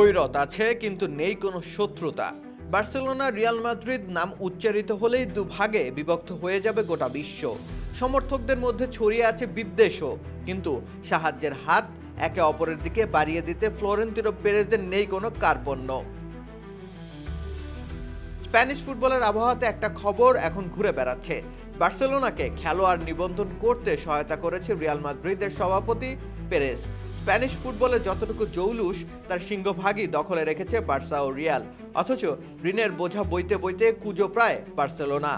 দৈরত আছে, কিন্তু নেই কোনো শত্রুতা। বার্সেলোনা রিয়াল মাদ্রিদ নাম উচ্চারিত হলেই দুভাগে বিভক্ত হয়ে যাবে গোটা বিশ্ব। সমর্থকদের মধ্যে ছড়িয়ে আছে বিদ্বেষও, কিন্তু সাহায্যের হাত একে অপরের দিকে বাড়িয়ে দিতে ফ্লোরেন্তিনো পেরেজের নেই কোনো কার্পণ্য। স্প্যানিশ ফুটবলের আবহাওয়াতে একটা খবর এখন ঘুরে বেড়াচ্ছে। বার্সেলোনাকে খেলোয়াড় নিবন্ধন করতে সহায়তা করেছে রিয়াল মাদ্রিদের সভাপতি পেরেস স্প্যানিশ ফুটবলে যতটুকু জৌলুস, তার সিংহভাগই দখলে রেখেছে বার্সা ও রিয়াল। অথচ ঋণের বোঝা বইতে বইতে কুজো প্রায় বার্সেলোনা।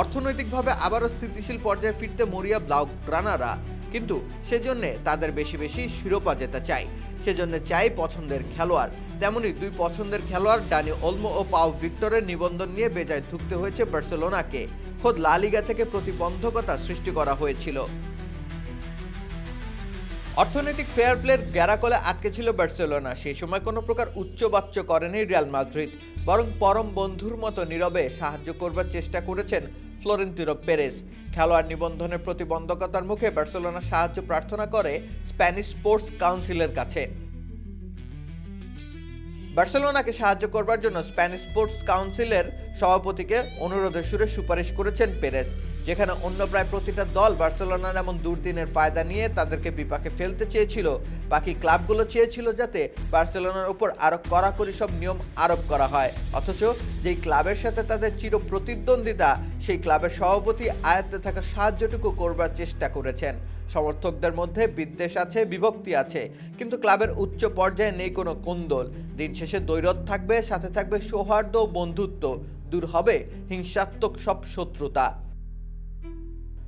অর্থনৈতিকভাবে আবারও স্থিতিশীল পর্যায়ে ফিরতে মরিয়া ব্লাউ গ্রানারা কিন্তু সেজন্য তাদের বেশি বেশি শিরোপা যেতে চাই সেজন্য চাই পছন্দের খেলোয়াড়। তেমনি দুই পছন্দের খেলোয়াড় ডানি ওলমো ও পাও ভিক্টরের নিবন্ধন নিয়ে বেজায় ধুকতে হয়েছে বার্সেলোনাকে। খোদ লা লিগা থেকে প্রতিবন্ধকতা সৃষ্টি করা হয়েছিল। অর্থনৈতিক ফেয়ার প্লের গ্যারাকলে আটকে ছিল বার্সেলোনা। সেই সময় কোনো প্রকার উচ্চবাচ্য করেনি রিয়াল মাদ্রিদ। বরং পরম বন্ধুর মতো নীরবে সাহায্য করবার চেষ্টা করেছেন ফ্লোরেন্তিনো পেরেস খেলোয়াড় নিবন্ধনের প্রতিবন্ধকতার মুখে বার্সেলোনা সাহায্য প্রার্থনা করে স্প্যানিশ স্পোর্টস কাউন্সিলের কাছে। বার্সেলোনাকে সাহায্য করবার জন্য স্প্যানিশ স্পোর্টস কাউন্সিলের সভাপতিকে অনুরোধের সুরে সুপারিশ করেছেন পেরেস যেখানে অন্য প্রায় প্রতিটা দল বার্সেলোনার এমন দুর্দিনের ফায়দা নিয়ে তাদেরকে বিপাকে ফেলতে চেয়েছিল। বাকি ক্লাবগুলো চেয়েছিল যাতে বার্সেলোনার উপর আরও কড়াকড়ি সব নিয়ম আরোপ করা হয়। অথচ যেই ক্লাবের সাথে তাদের চির প্রতিদ্বন্দ্বিতা, সেই ক্লাবের সভাপতি আয়ত্তে থাকা সাহায্যটুকু করবার চেষ্টা করেছেন। সমর্থকদের মধ্যে বিদ্বেষ আছে, বিভক্তি আছে, কিন্তু ক্লাবের উচ্চ পর্যায়ে নেই কোনো কোন্দল। দিন শেষে দৈরত থাকবে, সাথে থাকবে সৌহার্দ্য বন্ধুত্ব। দূর হবে হিংসাত্মক সব শত্রুতা।